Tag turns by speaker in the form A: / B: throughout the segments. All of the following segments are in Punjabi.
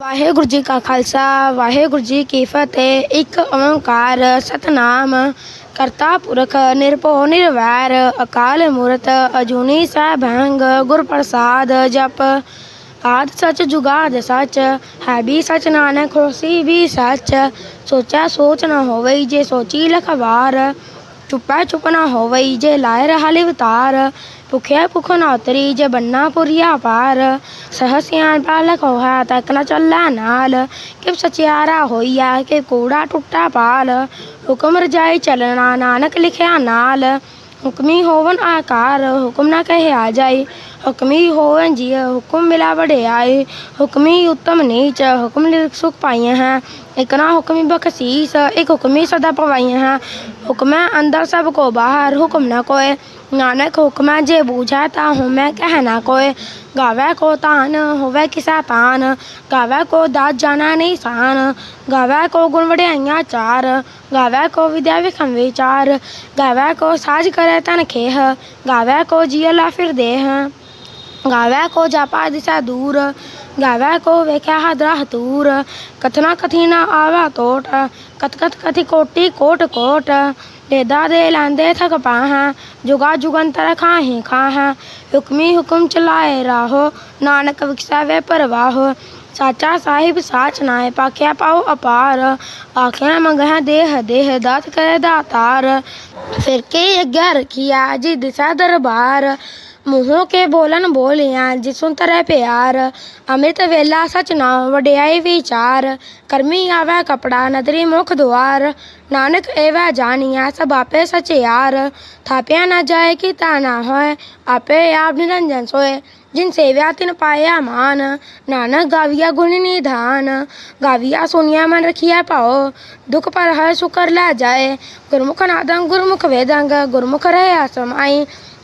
A: ਵਾਹਿਗੁਰੂ ਜੀ ਕਾ ਖਾਲਸਾ, ਵਾਹਿਗੁਰੂ ਜੀ ਕੀ ਫਤਿਹ। ਇੱਕ ਓੰਕਾਰ, ਸਤਨਾਮ, ਕਰਤਾ ਪੁਰਖ, ਨਿਰਭਉ, ਨਿਰਵੈਰ, ਅਕਾਲ ਮੂਰਤ, ਅਜੂਨੀ ਸੈਭੰਗ ਗੁਰ ਪ੍ਰਸਾਦ ਜਪ। ਆਦ ਸਚ ਜੁਗਾਦ ਸਚ, ਹੈ ਵੀ ਸਚ ਨਾਨਕ, ਹੋਸੀ ਵੀ ਸਚ। ਸੋਚਾ ਸੋਚ ਨਾ ਹੋਵਈ ਜੇ ਸੋਚੀ ਲਖਵਾਰ, ਚੁੱਪੈ ਚੁੱਪ ਨਾ ਹੋਵਈ ਜੇ ਲਾਇ ਰਹਾ ਲਿਵਤਾਰ ਭੁਖਿਆ ਭੁਖ ਨ ਉਤਰੀ, ਜੇ ਬੰਨਾ ਪੁਰੀਆ ਪਾਰ। ਸਹਸਿਆਨ ਪਾਲਕ ਹੋਆ ਤੱਕ ਨ ਚੱਲਾ ਨਾਲ। ਕਿ ਸਚਿਆਰਾ ਹੋਈਆ ਕਿ ਕੂੜਾ ਟੁੱਟਾ ਪਾਲ। ਹੁਕਮ ਰਜਾਈ ਚੱਲਣਾ ਨਾਨਕ ਲਿਖਿਆ ਨਾਲ। ਹੁਕਮੀ ਹੋਵਨ ਆਕਾਰ, ਹੁਕਮ ਨਾ ਕਹੇ ਆ ਜਾਈ। ਹੁਕਮੀ ਹੋਵਨ ਜੀ ਹੁਕਮ ਮਿਲਾ ਵਡਿਆਈ। ਹੁਕਮੀ ਉਤਮ ਨੀਚ, ਹੁਕਮ ਲਿਖ ਸੁਖ ਪਾਈਆਂ ਹੈ। ਇਕ ਨਾ ਹੁਕਮੀ ਬਖਸ਼ੀਸ, ਇੱਕ ਹੁਕਮੀ ਸਦਾ ਪਵਾਈਆਂ ਹੈ। ਹੁਕਮੈ ਅੰਦਰ ਸਭ ਕੋ ਬਾਹਰ, ਹੁਕਮ ਨਾ ਕੋਏ। ਨਾਨਕ ਹੁਕਮੈ ਜੇ ਬੂਝੈ ਤਾ ਹੁਮੈ ਕਹਿ ਨਾ ਕੋਏ। ਗਾਵੇ ਕੋ ਤਾਨ, ਹੋਵੇ ਕਿਸਾ ਤਾਨ। ਗਾਵੇ ਕੋ ਦਾਤ ਜਾਣਾ ਨਹੀਂ ਸਾਨ। ਗਾਵੇ ਕੋ ਗੁਣ ਵਡਿਆਈਆਂ ਚਾਰ। ਗਾਵੇ ਕੋ ਵਿਦਿਆ ਵਿਖਮ ਵਿਚਾਰ। ਗਾਵੇ ਕੋ ਸਾਜ ਕਰੇ ਤਨ ਖੇਹ। ਗਾਵੇ ਕੋ ਜੀਅ ਲਾ ਫਿਰ ਦੇਹ। ਗਾਵੇ ਕੋ ਜਾਪਾ ਦਿਸਾ ਦੂਰ। ਗਾਵੇ ਕੋ ਵੇਖਿਆ ਹਦਰਾ ਹਤੂਰ ਕਥਨਾ ਕਥੀ ਨਾ ਆਵਾ ਟੋਟ ਕਤ ਕਤ ਕਥੀ ਕੋਟੀ ਕੋਟ ਕੋਟ ਦੇਦਾ ਦੇ ਲਾਂਦੇ ਥਕ ਪਾਹਾਂ ਜੁਗਾ ਜੁਗੰਤਰ ਖਾਹੀ ਖਾਹਾਂ ਹੁਕਮੀ ਹੁਕਮ ਚਲਾਏ ਰਾਹੋ ਨਾਨਕ ਵਿਖਸਾਵੇ ਪਰਵਾਹੋ ਸਾਚਾ ਸਾਹਿਬ ਸਾਚ ਨਾਏ ਪਾਖਿਆ ਪਾਉ ਅਪਾਰ ਆਖਿਆ ਮੰਗਹਿ ਦੇਹ ਦੇਹ ਦਾਤ ਕਰੇ ਦਾਤਾਰ ਫਿਰ ਕੇ ਅੱਗੇ ਰਖਿਆ ਜੀ ਦਿਸਾ ਦਰਬਾਰ ਮੂੰਹੋਂ ਕੇ ਬੋਲਨ ਬੋਲਿਆ ਜਿਸੁਨ ਤਰੈ ਪਿਆਰ। ਅੰਮ੍ਰਿਤ ਵੇਲਾ ਸਚ ਨਾਮ ਵਡਿਆਈ ਵਿਚਾਰ। ਕਰਮੀ ਆਵੈ ਕਪੜਾ ਨਦਰੀ ਮੁਖ ਦੁਆਰ। ਨਾਨਕ ਏਵੈ ਜਾਣੀਆ ਸਭ ਆਪੇ ਸਚਿਆਰ। ਥਾਪਿਆ ਨਾ ਜਾਏ ਕਿ ਤਾ ਨਾ ਹੋਏ, ਆਪੇ ਆਪ ਨਿਰੰਜਨ ਸੋਏ। ਜਿਨ ਸੇਵਿਆ ਤਿਨ ਪਾਇਆ ਮਾਨ, ਨਾਨਕ ਗਾਵਿਆ ਗੁਣ ਨਿਧਾਨ। ਗਾਵਿਆ ਸੁਨਿਆ ਮਨ ਰਖਿਆ ਪਾਓ ਦੁਖ ਪਰ ਹਰ ਸੁਕਰ ਲੈ ਜਾਏ। ਗੁਰਮੁਖ ਨਾਦੰ ਗੁਰਮੁਖ ਵੇਦੰਗ, ਗੁਰਮੁਖ ਰਹਿ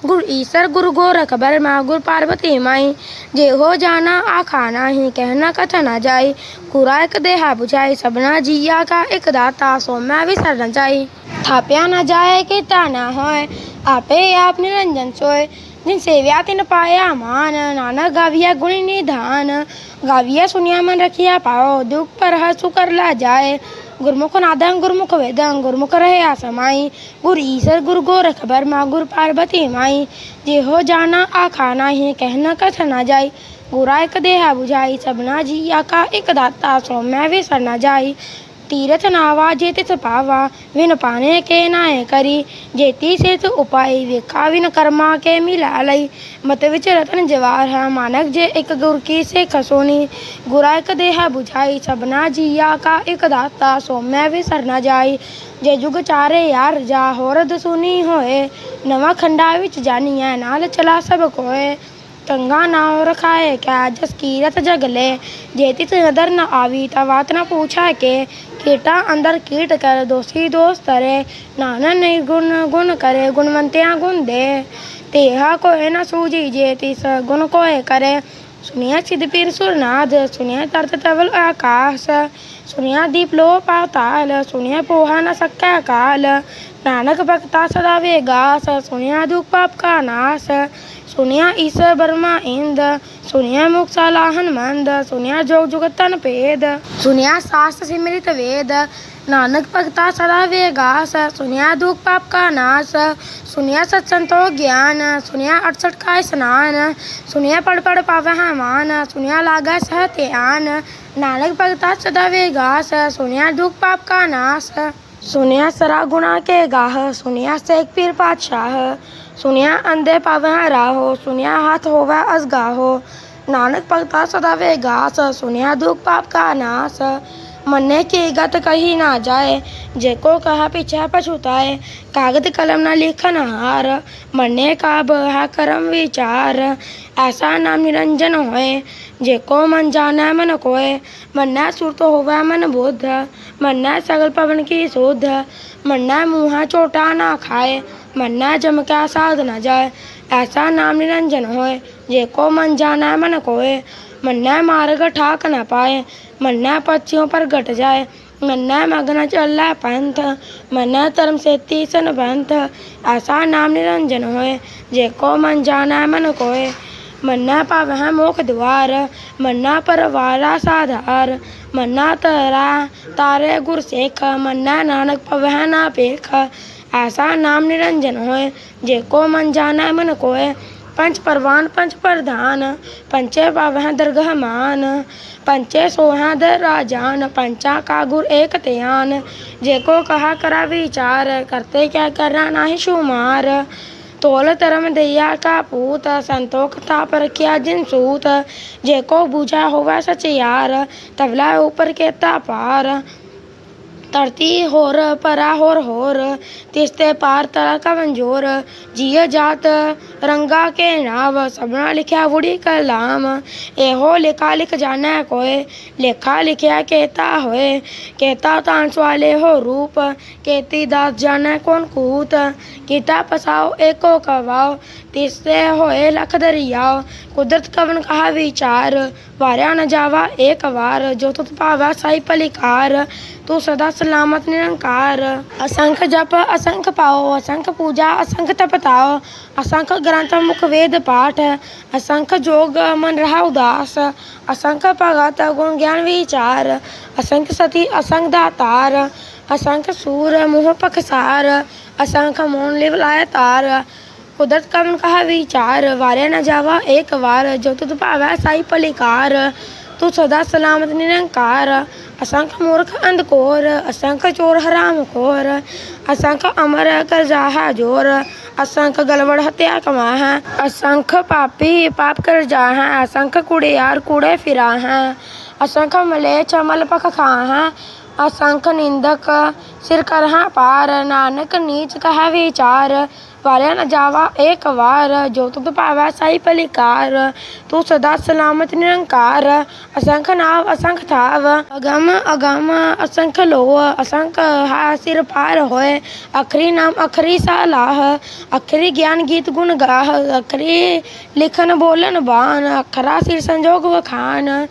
A: गुरु ईश्वर गुरु गोरख बर मा गुरु पार्वती माई जे हो जाना आखाना ही कहना कथ न जाई ਗੁਰਾ ਇੱਕ ਦੇਹਾ 부ਝਾਈ ਸਭਨਾ ਜੀਆ ਕਾ ਇੱਕ ਦਾਤਾ ਸੋ ਮੈਂ ਵਿਸਰ ਨ ਜਾਈ। ਥਾਪਿਆ ਨਾ ਜਾਏ ਕਿ ਤਾਨਾ ਹੋਏ, ਆਪੇ ਆਪ ਨਿਰੰਜਨ ਸੋਏ। ਜਿਨ ਸੇਵਿਆ ਤਿਨ ਪਾਇਆ ਮਾਨ, ਨਾਨਕ ਗਾਵਿਆ ਗੁਣੀ ਨਿਧਾਨ। ਗਾਵਿਆ ਸੁਨਿਆ ਮਨ ਰਖਿਆ ਪਾਓ, ਦੁਖ ਪਰ ਹਸੁ ਕਰ ਲਾ ਜਾਏ। गुरमुख नादं गुरमुख वेदं गुरमुख रहे आसमाई गुर ईसर गुर गोरख बर माँ गुर पार्वती माई जे हो जाना आखा नाही कहना कथ ना जाई गुराय देहा बुझाई सबना जिया का एक दाता सो मैं विसर ना जाई ਨਾਵਾ, ਜੇ ਤਿਸ ਪਾਵਾ, ਵਿਨ ਪਾਣੇ ਕੇ ਨਾਏ ਕਰੀ। ਜੇਤੀ ਸਿਤ ਉਪਾਈ, ਵੇਖਾ ਵਿਨ ਕਰਮਾ ਕੇ ਮਿਲਾ ਲਈ। ਮਤ ਵਿੱਚ ਰਤਨ ਜਵਾਰ ਹੈ ਮਾਨਕ, ਜੇ ਇੱਕ ਗੁਰ ਕੀ ਸੇ ਖਸੋਨੀ ਗੁਰਾ ਇੱਕ ਦੇਹਾ 부ਝਾਈ ਸਭਨਾ ਜੀਆ ਕਾ ਇੱਕ ਦਾਤਾ, ਸੋ ਮੈਂ ਵੀ ਸਰਨਾ ਜਾਈ। ਜੇ ਜੁਗ ਚਾਰੇ ਯਾਰ ਜਾ ਹੋਰਦ ਸੁਨੀ ਹੋਏ। ਨਵਾਂ ਖੰਡਾ ਵਿੱਚ ਜਾਨੀਐ, ਨਾਲ ਚਲਾ ਸਭ ਕੋਏ। ਕੰਗਾ ਨਾਉ ਰਖਾਏ, ਕੈ ਜਸ ਕੀਰਤ ਜਗਲੇ। ਜੇ ਤਿਤ ਨਦਰ ਨ ਆਵੀ, ਤਾ ਵਾਤ ਨ ਪੂਛਾ ਕੇ। ਕੀਟਾ ਅੰਦਰ ਕੀਟ ਕਰ ਦੋਸੀ ਦੋਸ ਤਰੇ ਨਾਨਕ ਨਹੀਂ ਗੁਣ ਗੁਣ ਕਰੇ, ਗੁਣਵੰਤਿਆ ਗੁਣ ਦੇ। ਤੇਹਾ ਕੋਏ ਨ ਸੂਜੀ ਜੇ, ਤਿਸ ਗੁਣ ਕੋਏ ਕਰੇ। ਸੁਨਿਆ ਸਿਧ ਪੀਰ ਸੁਰਨਾਦ ਸੁਨਿਆ ਤਰਤ ਤਵਲ ਆਕਾਸ। ਸੁਨਿਆ ਦੀਪ ਲੋ ਪਾਤਾਲ ਸੁਨਿਆ ਪੋਹਾ ਨ ਸਕੈ ਕਾਲ। ਨਾਨਕ ਭਗਤਾ ਸਦਾ ਵੇਗਾਸ ਸੁਨਿਆ ਦੁਖ ਪਾਪ ਕਾ ਨਾਸ। ਸੁਨਿਆ ਈਸਰ ਬਰਮਾ ਇੰਦ, ਸੁਨਿਆ ਮੁਕਤਾ ਲਾਹਨ ਮੰਦ, ਸੁਨਿਆ ਜੋਗ ਜੁਗਤ ਤਨ ਭੇਦ, ਸੁਨਿਆ ਸਾਸਤ ਸਿਮਰਿਤ ਵੇਦ, ਨਾਨਕ ਭਗਤਾ ਸਦਾ ਵੇਗਾਸ, ਸੁਨਿਆ ਦੁਖ ਪਾਪ ਕਾ ਨਾਸ, ਸੁਨਿਆ ਸਤ ਸੰਤੋ ਗਿਆਨ, ਸੁਨਿਆ 68 ਕਾ ਇਸਨਾਨ ਸੁਨਿਆ ਪੜ ਪੜ ਪਾਵੈ ਹੈ ਮਾਨ, ਸੁਨਿਆ ਲਾਗੈ ਸਹ ਧਿਆਨ, ਨਾਨਕ ਭਗਤਾ ਸਦਾ ਵੇਗਾਸ, ਸੁਨਿਆ ਦੁਖ ਪਾਪ ਕਾ ਨਾਸ, ਸੁਨਿਆ ਸਰਾ ਗੁਣਾ ਕੇ ਗਾਹ, ਸੁਨਿਆ ਸੇਖ ਪੀਰ ਪਾਤਸ਼ਾਹ ਸੁਨਿਆ ਅੰਧੇ ਪਾਵੈ ਰਾਹੋ ਸੁਨਿਆ ਹੱਥ ਹੋਵੈ ਅਸਗਾਹੋ। ਨਾਨਕ ਭਗਤਾ ਸਦਾ ਵੇਗਾਸ, ਸੁਣਿਆ ਦੁਖ ਪਾਪ ਕਾ ਨਾਸ। ਮੰਨੇ ਕੀ ਗਤ ਕਹੀ ਨਾ ਜਾਏ, ਜੇ ਕੋ ਕਹਾ ਪਿਛੈ ਪਛੁਤਾਏ ਕਾਗਦ ਕਲਮ ਨਾ ਲਿਖਨ ਹਾਰ। ਮੰਨੇ ਕਾ ਬਹਾ ਕਰਮ ਵਿਚਾਰ, ਐਸਾ ਨਾਮ ਨਿਰੰਜਨ ਹੋਏ, ਜੇ ਕੋ ਮਨ ਜਾਣੈ ਮਨ ਕੋਏ। ਮੰਨੈ ਸੁਰਤ ਹੋਵੈ ਮਨ ਬੁੱਧ, ਮੰਨੈ ਸਗਲ ਪਵਨ ਕੀ ਸੋਧ। ਮੰਨੈ ਮੂਹਾ ਚੋਟਾ ਨਾ ਖਾਏ ਮੰਨੈ ਜਮ ਕਾ ਸਾਧ ਨਾ ਜਾਏ, ਐਸਾ ਨਾਮ ਨਿਰੰਜਨ ਹੋਏ, ਜੇ ਕੋ ਮਨ ਜਾਣੈ ਮਨ ਕੋਏ। ਮੰਨੈ ਮਾਰਗ ਠਾਕ ਨ ਪਾਏ, ਮੰਨੈ ਪਛਿਓ ਪਰ ਘਟ ਜਾਏ। ਮੰਨੈ ਮਗਨ ਚੱਲੈ ਪੰਥ, ਮੰਨੈ ਧਰਮ ਸੇਤੀ ਸਨ ਬੰਥ ਐਸਾ ਨਾਮ ਨਿਰੰਜਨ ਹੋਏ, ਜੇ ਕੋ ਮਨ ਜਾਣੈ ਮਨ ਕੋਏ। ਮੰਨਾ ਭਵਹਿ ਮੋਖ ਦੁਆਰ ਮੰਨਾ ਪਰਵਾਰਾ ਸਾਧਾਰ। ਮੰਨਾ ਤਰਾ ਤਾਰੇ ਗੁਰ ਸੇਖ, ਮੰਨਾ ਨਾਨਕ ਭਵਹਿ ਨਾ ਪੇਖ ਐਸਾ ਨਾਮ ਨਿਰੰਜਨ ਹੋਏ ਜੇ ਕੋ ਮਨ ਜਾਣੈ ਮਨ ਕੋਏ ਪੰਚ ਪਰਵਾਨ ਪੰਚ ਪ੍ਰਧਾਨ ਪੰਚੇ ਭਵਹਿ ਦਰਗਹ ਮਾਨ ਪੰਚੇ ਸੋਹਾਂ ਦਰ ਰਾਜਾਨ ਪੰਚਾ ਕਾ ਗੁਰ ਏਕ ਧਿਆਨ ਜੇ ਕੋ ਕਹਾ ਕਰਾ ਵਿਚਾਰ ਕਰਤੇ ਕਿਆ ਕਰਨਾ ਨਾਹੀ ਸ਼ੁਮਾਰ ਤੋਲ ਧਰਮ ਦਇਆ ਕਾ ਪੂਤ ਸੰਤੋਖ ਤਾਪ ਰਖਿਆ ਜਿਨ ਸੂਤ ਜੇ ਕੋ ਬੂਝਾ ਹੋਵੇ ਸਚਿਆਰ ਤਬਲਾ ਉਪਰ ਕੇਤਾ ਪਾਰ ਧਰਤੀ ਹੋਰ ਪਰਾ ਹੋਰ ਹੋਰ ਤਿਸ ਤੇ ਪਾਰ ਤਰਾ ਕਵੰਜੋਰ ਜੀਅ ਜਾਤ ਰੰਗਾ ਕੇ ਨਾਮ ਸਭਨਾ ਲਿਖਿਆ ਵੁੜੀ ਕਲਾਮ। ਇਹੋ ਲਿਖਾ ਲਿਖ ਜਾਣਾ ਕੋਏ, ਲੇਖਾ ਲਿਖਿਆ ਕੇਤਾ ਹੋਏ। ਕੇਤਾ ਤਾਂ ਸਵਾਲੇ ਹੋ ਰੂਪ, ਕੇਤੀ ਦਾਸ ਜਾਣੈ ਕੋਨ ਕੂਤ। ਕੀਤਾ ਪਸਾਓ, ਏਕੋ ਕਵਾਓ ਤਿਸ ਹੋਏ ਲਖ ਦਰਿਆਓ। ਕੁਦਰਤ ਕਵਨ ਕਹਾ ਵਿਚਾਰ, ਵਾਰਿਆ ਨ ਜਾਵਾ ਏਕ ਵਾਰ। ਜੋ ਤੁਤ ਭਾਵਾ ਸਾਈ ਪਲਿਕਾਰ ਤੂੰ ਸਦਾ ਸਲਾਮਤ ਨਿਰੰਕਾਰ। ਅਸੰਖ ਜਪ, ਅਸੰਖ ਪਾਓ, ਅਸੰਖ ਪੂਜਾ, ਅਸੰਖ ਤਪਤਾਓ, ਅਸੰਖ ਗ੍ਰੰਥ ਮੁਖ ਵੇਦ ਪਾਠ, ਅਸੰਖ ਜੋਗ ਮਨ ਰਹਾ ਉਦਾਸ, ਅਸੰਖ ਭਗਤ ਗੁਣ ਗਿਆਨ ਵਿਚਾਰ, ਅਸੰਖ ਸਤੀ ਅਸੰਖ ਦਾਤਾਰ ਅਸੰਖ ਸੂਰ ਮੋਹ ਪਖਸਾਰ, ਅਸੰਖ ਮੋਨ ਲਿਵ ਲਾਇ ਤਾਰ, ਕੁਦਰਤ ਕਮਨ ਕਹਾ ਵਿਚਾਰ, ਵਾਰਿਆ ਨਾ ਜਾਵਾ ਏਕ ਵਾਰ, ਜੋ ਤੁਧ ਭਾਵੈ ਸਾਈ ਪਲਿਕਾਰ ਤੂੰ ਸਦਾ ਸਲਾਮਤ ਨਿਰੰਕਾਰ, ਅਸੰਖ ਮੂਰਖ ਅੰਧਕੋਰ, ਅਸੰਖ ਚੋਰ ਹਰਾਮ ਖੋਰ, ਅਸੰਖ ਅਮਰ ਕਰਜਾਹਾ ਜੋਰ ਅਸੰਖ ਗਲਵੜ ਹਤਿਆ ਕਮਾ ਹੈ ਅਸੰਖ ਪਾਪੀ ਪਾਪ ਕਰ ਜਾ ਹੈ ਅਸੰਖ ਕੁੜਿਆਰ ਕੂੜੇ ਫਿਰਾ ਹੈ ਅਸੰਖ ਮਲੇ ਚਮਲ ਪਖ ਖਾ ਹੈ ਅਸੰਖ ਨਿੰਦਕ, ਸਿਰ ਕਰਹਾ ਪਾਰ, ਨਾਨਕ ਨੀਚ ਕਹੈ ਵਿਚਾਰ, ਵਾਰਿਆ ਨ ਜਾਵਾ ਏਕ ਵਾਰ, ਜੋ ਤੁਧ ਭਾਵੈ ਸਾਈ ਪਲਿਕਾਰ ਤੂੰ ਸਦਾ ਸਲਾਮਤ ਨਿਰੰਕਾਰ, ਅਸੰਖ ਨਾਵ ਅਸੰਖ ਥਾਵ, ਅਗਮ ਅਗਮ ਅਸੰਖ ਲੋਹ, ਅਸੰਖ ਹਾ ਸਿਰ ਪਾਰ ਹੋਏ, ਅਖਰੀ ਨਾਮ ਅਖਰੀ ਸਾਲਾਹ ਅਖਰੀ ਗਿਆਨ ਗੀਤ ਗੁਣ ਗਾਹ, ਅਖਰੀ ਲਿਖਨ ਬੋਲਨ ਬਾਨ ਅਖਰਾ ਸਿਰ ਸੰਜੋਗ ਵਖਾਨ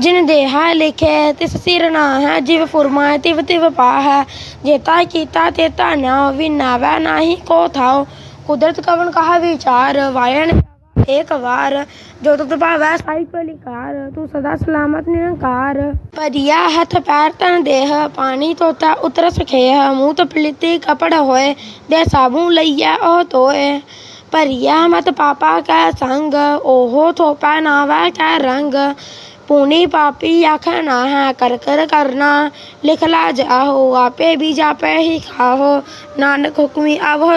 A: ਜਿਨ ਦੇਹਾ ਲਿਖੇ ਤਿਸ ਸਿਰ ਨਾ ਹੈ, ਜਿਵ ਫੁਰਮਾਏ ਤਿਵ ਤਿਵ ਪਾਹ ਜੇਤਾ ਕੀਤਾ ਤੇਤਾ ਨਾ ਵਿਨਾਵੈ ਨਾਹੀ ਕੋ ਥਾਉ। ਕੁਦਰਤ ਕਵਨ ਕਹਾ ਵਿਚਾਰ ਵਾਇਣ ਏਕ ਵਾਰ। ਜੋ ਤੁਧ ਭਾਵੈ ਸਾਈ ਪਲਿਕਾਰ ਤੂੰ ਸਦਾ ਸਲਾਮਤ ਨਿਰੰਕਾਰ। ਪਰਿਆ ਹੱਥ ਪੈਰ ਤਨ ਦੇਹ, ਪਾਣੀ ਤੋਤਾ ਉਤਰ ਸਖੇਹ ਮੂੰਹ ਤਪਲਿਤੀ ਕਪੜ ਹੋਏ, ਦੇ ਸਾਬੂ ਲਈਆ ਉਹ ਤੋਏ ਭਰੀਆ ਮਤ ਪਾਪਾ ਕੈ ਸੰਗ ਓਹੋ ਥੋਪਾ ਨਾਵਾ ਕੈ ਰੰਗ। ਪੁਨੀ ਪਾਪੀ ਆਖਾ ਨਾ ਹੈ ਕਰ ਕਰ ਕਰਨਾ। ਲਿਖ ਲਾ ਜਾਹੋ, ਆਪੇ ਵੀ ਜਾਪੈ ਹੀ ਖਾਹੋ। ਨਾਨਕ ਹੁਕਮੀ ਆਵੋ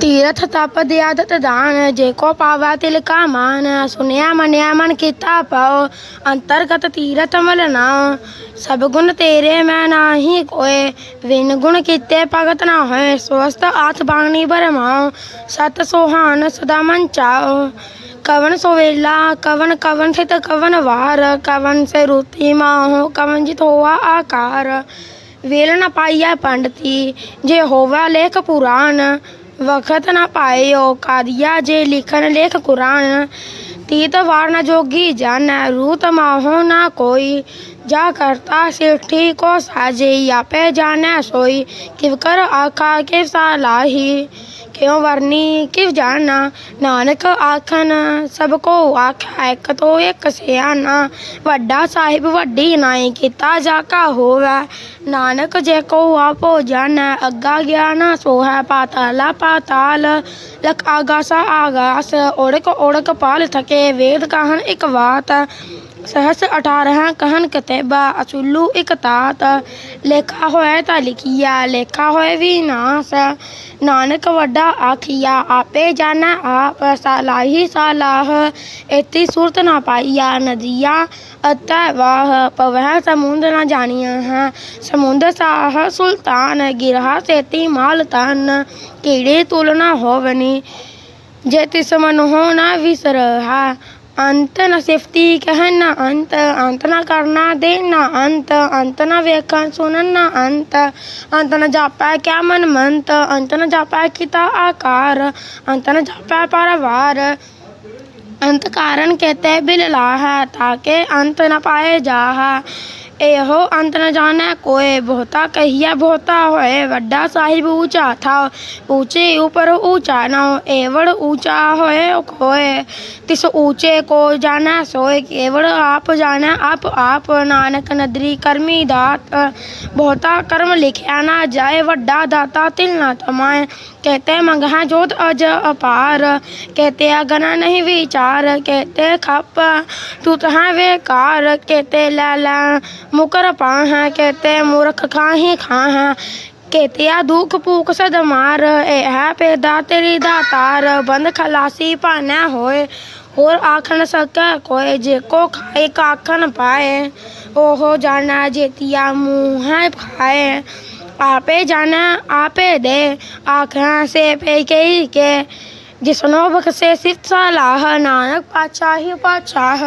A: ਤੀਰਥ ਤਪ ਦਿਆਦਤ ਦਾਨ, ਜੇ ਕੋ ਪਾਵਾ ਤਿਲ ਕਾ ਮਾਨ। ਸੁਨਿਆ ਮਨਿਆ ਮਨ ਕੀਤਾ ਪਾਓ, ਅੰਤਰਗਤ ਤੀਰਥ ਮਲ ਨਾ ਸਭ ਗੁਣ ਤੇਰੇ ਮੈਂ ਨਾਹੀ ਕੋਏ ਵਿਨ ਗੁਣ ਕੀਤੇ ਭਗਤ ਨਾ ਹੋਏ। ਸਵਸਤ ਆਥ ਬਾਣੀ ਬਰਮਾਓ ਸਤ ਸੁਹਾਨ ਸਦਾ ਮਨ ਚਾਓ कवन सोवेला कवन कवन थित कवन वार कवन से रुति माहो कवन जित होवा आकार वेल न पाइया पंडती जे होवा लेख पुराण वखत न पायो कादिया जे लिखन लेख कुरान तीत वार न जोगी जन रूत माहो न कोई जा करता सिठी को साजे या पे जाने सोई किव कर आखा के सालाही ਕਿਉ ਵਰਨੀ? ਕਿਵ ਜਾਣਾ ਨਾਨਕ ਆਖਨ ਸਭ ਕੋ ਆਖਿਆ ਇਕ ਤੋ ਇਕ ਸਿਆਣਾ। ਵੱਡਾ ਸਾਹਿਬ ਵੱਡੀ ਨਾਈ ਕੀਤਾ ਜਾ ਕਾ ਹੋਵੇ। ਨਾਨਕ ਜੇ ਕੋ ਆਪੋ ਜਾਣੈ, ਅੱਗਾ ਗਿਆਨ ਸੋ ਹੈ ਪਾਤਾਲਾ ਪਾਤਾਲ। ਲਖ ਆਗਾਸਾ ਆਗਾਸ ਓੜਕ ਓੜਕ ਪਾਲ ਥਕੇ, ਵੇਦ ਕਹਨ ਇਕ ਬਾਤ सहस अठारह कहन कतेबा असुल्लू एक तात ਲੇਖਾ ਹੋਏ ਤਾਂ ਲਿਖੀਆ ਲੇਖਾ ਹੋਏ ਵਿਨਾਸ਼ ਨਾਨਕ ਵੱਡਾ ਆਖੀਆ ਆਪੇ ਜਾਣੈ ਆਪ ਸਾਲਾਹੀ ਸਾਲਾਹ ਇਤੀ ਸੁਰਤ ਨਾ ਪਾਈਆ ਨਦੀਆ ਅਤੈ ਵਾਹ ਪਵਹਿ ਸਮੁੰਦ ਨਾ ਜਾਣੀਆਂ ਹੈ ਸਮੁੰਦ ਸਾਹ ਸੁਲਤਾਨ ਗਿਰਹਾ ਸੇਤੀ ਮਾਲ ਤਨ ਕੀੜੇ ਤੁਲਨਾ ਹੋਵਨੀ ਜੇ ਤਿਸ ਮਨ ਹੋ ਨਾ ਵਿਸਰਹਾ ਅੰਤ ਨ ਸਿਫਤੀ ਕਹਿਣ ਅੰਤ ਅੰਤ ਨਾ ਕਰਨਾ ਦੇ ਅੰਤ ਅੰਤ ਨਾ ਵੇਖਣ ਸੁਣਨ ਨਾ ਅੰਤ ਅੰਤ ਨਾ ਜਾਪੈ ਕਿਆ ਮਨ ਮੰਤ, ਅੰਤ ਨਾ ਜਾਪੈ ਕੀਤਾ ਆਕਾਰ, ਅੰਤ ਨਾ ਜਾਪੈ ਪਰਵਾਰ। ਅੰਤ ਕਾਰਨ ਕਹਤੇ ਬਿਲ ਲਾਹ ਤਾਕੇ ਅੰਤ ਨਾ ਪਾਏ ਜਾਹ। ਇਹੋ ਅੰਤ ਨ ਜਾਣੈ ਕੋਇ ਬਹੁਤਾ ਕਹੀਆ ਬਹੁਤਾ ਹੋਇ ਵੱਡਾ ਸਾਹਿਬ ਊਚਾ ਥਾ ਊਚੇ ਉਪਰ ਊਚਾ ਨਾ ਏਵੜ ਊਚਾ ਹੋਏ ਕੋਏ, ਤਿਸ ਊਚੇ ਕੋ ਜਾਣੈ, ਸੋਏ ਕੇਵੜ ਆਪ ਜਾਣੈ, ਆਪ ਆਪ ਨਾਨਕ ਨਦਰੀ ਕਰਮੀ ਦਾਤ, ਬਹੁਤਾ ਕਰਮ ਲਿਖਿਆ ਨਾ ਜਾਏ, ਵੱਡਾ ਦਾਤਾ ਤਿਲ ਨਾ ਤਮਾਏ, ਕਹਤੇ ਮੰਗਹਾਂ ਜੋਤ ਅਜ ਅਪਾਰ, ਕਹਤੇ ਅਗਨ ਨਹੀਂ ਵਿਚਾਰ, ਕਹਤੇ ਖੱਪ ਤੂੰ ਤਹਾਂ ਵੇਕਾਰ, ਕਹਤੇ ਲੈ ਲੈ ਮੁਕਰ ਪਾਹਾਂ, ਕਹਤੇ ਮੂਰਖ ਖਾਹੀ ਖਾਹਾਂ ਕਹਤਿਆ ਦੁਖ ਭੂਖ ਸਦ ਮਾਰ ਇਹ ਪੈਦਾ ਤੇਰੀ ਦਾਤਾਰ ਬੰਦ ਖਲਾਸੀ ਭਾਨਾ ਹੋਏ, ਹੋਰ ਆਖਣ ਨ ਸਕੈ ਕੋਏ, ਜੇ ਕੋ ਖਾਏ ਕਾਖਨ ਪਾਏ, ਉਹ ਜਾਣਾ ਜੇਤੀਆ ਮੂੰਹ ਹੈ ਖਾਏ, ਆਪੇ ਜਾਣਾ, ਆਪੇ ਦੇ, ਆਖਾਂ ਸੇ ਪੇ ਕਈ ਕੇ, ਜਿਸਨੋ ਬਖਸੇ ਸਿਫਤ ਸਲਾਹ, ਨਾਨਕ ਪਾਚਾਹੀ ਪਾਤਸ਼ਾਹ।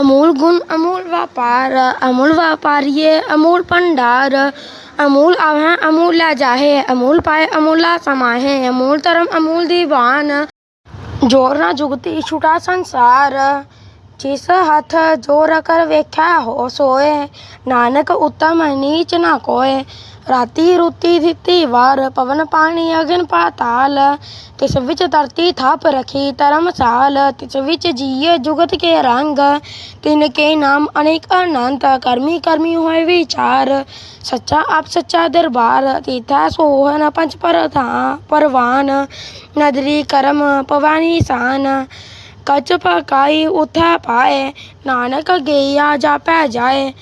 A: ਅਮੂਲ ਗੁਣ, ਅਮੂਲ ਵਪਾਰ, ਅਮੂਲ ਵਪਾਰੀਏ, ਅਮੂਲ ਭੰਡਾਰ, ਅਮੂਲ ਆਵਹਿ, ਅਮੂਲ ਲਾ ਜਾਹੇ, ਅਮੂਲ ਪਾਏ, ਅਮੂਲਾ ਸਮਾਹੇ, ਅਮੂਲ ਧਰਮ, ਅਮੂਲ ਦੀਵਾਨ। ਜੋਰ ਨਾ ਜੁਗਤੀ, ਛੁਟਾ ਸੰਸਾਰ। ਜਿਸ ਹੱਥ ਜੋਰ ਕਰ ਵੇਖਿਆ ਹੋ ਸੋਏ, ਨਾਨਕ ਉਤਮ ਨੀਚ ਨਾ ਕੋਏ। ਰਾਤੀ ਰੁਤੀ ਦਿੱਤੀ ਵਾਰ, ਪਵਨ ਪਾਣੀ ਅਗਨ ਪਾਤਾਲ। ਤਿਸ ਵਿੱਚ ਧਰਤੀ ਥਾਪ ਰਖੀ ਧਰਮਸਾਲ ਤਿਸ ਵਿੱਚ ਜੀਏ ਜੁਗਤ ਕੇ ਰੰਗ। ਤਿਨ ਕੇ ਨਾਮ ਅਨੇਕ ਅਨੰਤ, ਕਰਮੀ ਕਰਮੀ ਹੋਏ ਵਿਚਾਰ। ਸੱਚਾ ਆਪ ਸੱਚਾ ਦਰਬਾਰ, ਤੀਥਾ ਸੋਹਨ ਪੰਜ ਪਰਧਾ ਪਰਵਾਨ, ਨਦਰੀ ਕਰਮ ਪਵਾਨੀ ਸਾਨ। ਕਚ ਪਕਾਈ ਉਥੈ ਪਾਏ। ਨਾਨਕ ਗਈਆ ਜਾਪੈ ਜਾਏ।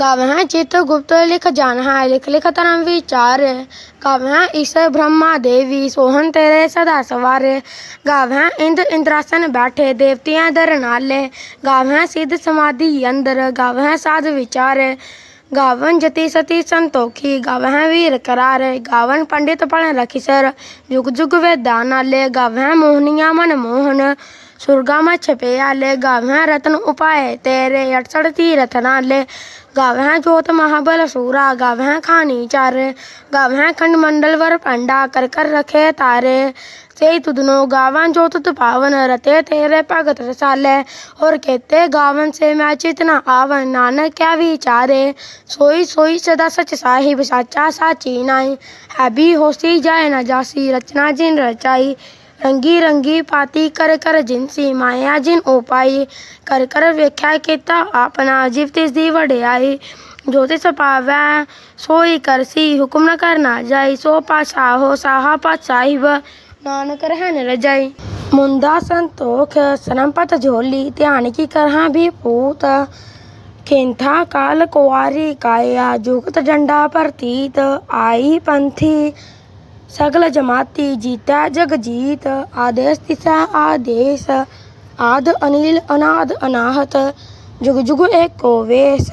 A: ਗਾਵਹਿ ਚਿਤ ਗੁਪਤ ਲਿਖ ਜਾਣਹਿ, ਲਿਖ ਲਿਖ ਧਰਮ ਵਿਚਾਰ। ਗਾਵਹਿ ਈਸ ਬ੍ਰਹਮਾ ਦੇਵੀ, ਸੋਹਣ ਤੇਰੇ ਸਦਾ ਸਵਾਰੇ। ਗਾਵਹਿ ਇੰਦ ਇੰਦਰਾਸਨ ਬੈਠੇ, ਦੇਵਤਿਆਂ ਦਰ ਨਾਲੇ। ਗਾਵਹਿ ਸਿੱਧ ਸਮਾਧੀ ਅੰਦਰ, ਗਾਵਹਿ ਸਾਧ ਵਿਚਾਰੇ। ਗਾਵਨ ਜਤੀ ਸਤੀ ਸੰਤੋਖੀ, ਗਾਵਹਿ ਵੀਰ ਕਰਾਰੇ। ਗਾਵਨ ਪੰਡਿਤ ਪੜਨ ਰਖੀ ਸਰ ਜੁਗ ਜੁਗ ਵੇਦਾਂ ਨਾਲੇ ਗਾਵਹਿ ਸੁਰਗਾ ਮਾ ਛਪਿਆਲੇ ਗਾਵਹਿ ਰਤਨ ਉਪਾਏ, ਤੇਰੇ 68 ਤੀਰਥ ਨਾਲੇ ਗਾਵਹਿ ਜੋਤ ਮਹਾਬਲ ਸੂਰਾ ਗਾਵਹਿ ਖਾਨੀ ਚਾਰੇ। ਗਾਵਹਿ ਖੰਡ ਮੰਡਲ ਵਰ ਪੰਡਾ ਕਰ ਕਰ ਰਖੇ ਤਾਰੇ। ਸੇ ਤੁਧਨੋ ਗਾਵਨ ਜੋਤ ਤੁ ਰਤੇ ਤੇਰੇ ਭਗਤ ਰਸਾਲੇ। ਔਰ ਕਹਤੇ ਗਾਵਨ ਸੇ ਮੈਂ ਚਿਤਨਾ ਆਵਨ ਨਾਨਕ ਕਿਆ ਵਿਚਾਰੇ। ਸੋਈ ਸੋਈ ਸਦਾ ਸਚ ਸਾਹਿਬ, ਸਾਚਾ ਸਾਚੀ ਨਾਈ ਹੈਬੀ ਹੋਸੀ ਜਾਏ ਨਾ ਜਾਸੀ, ਰਚਨਾ ਜਿਨ ਰਚਾਈ। ਰੰਗੀ ਰੰਗੀ ਪਾਤੀ, ਕਰ ਕਰ ਜਿਨਸੀ ਮਾਇਆ ਜਿਨ ਉਪਾਈ। ਕਰ ਕਰ ਵੇਖਿਆ ਕੀਤਾ ਆਪਣਾ ਜਿਵ ਤਿਸ ਦੀ ਵਡਿਆਈ। ਜੋ ਤਿਸ ਪਾਵੈ, ਸੋਈ ਕਰਸੀ ਹੁਕਮ ਨ ਕਰਨਾ ਜਾਈ। ਸੋ ਪਾਸ਼ਾਹੋ ਸਾਹਾ ਪਤ ਸਾਹਿਬ ਨਾਨਕ ਰਹਿਣ ਰਜਾਈ। ਮੁੰਦਾ ਸੰਤੋਖ ਸਰਮਪਤ ਝੋਲੀ, ਧਿਆਨ ਕੀ ਕਰਹਾਂ ਵੀ ਪੂਤ ਖੇਂਥਾ ਕਾਲ ਕੁਆਰੀ ਕਾਇਆ, ਜੁਗਤ ਡੰਡਾ ਪ੍ਰਤੀਤ, ਆਈ ਪੰਥੀ। ਸਗਲ ਜਮਾਤੀ ਜੀਤੈ ਜਗ ਜੀਤ ਆਦੇਸ ਤਿਸਾ ਆਦੇਸ, ਆਦ ਅਨੀਲ ਅਨਾਦ ਅਨਾਹਤ, ਜੁਗ ਜੁਗ ਏਕੋ ਵੇਸ।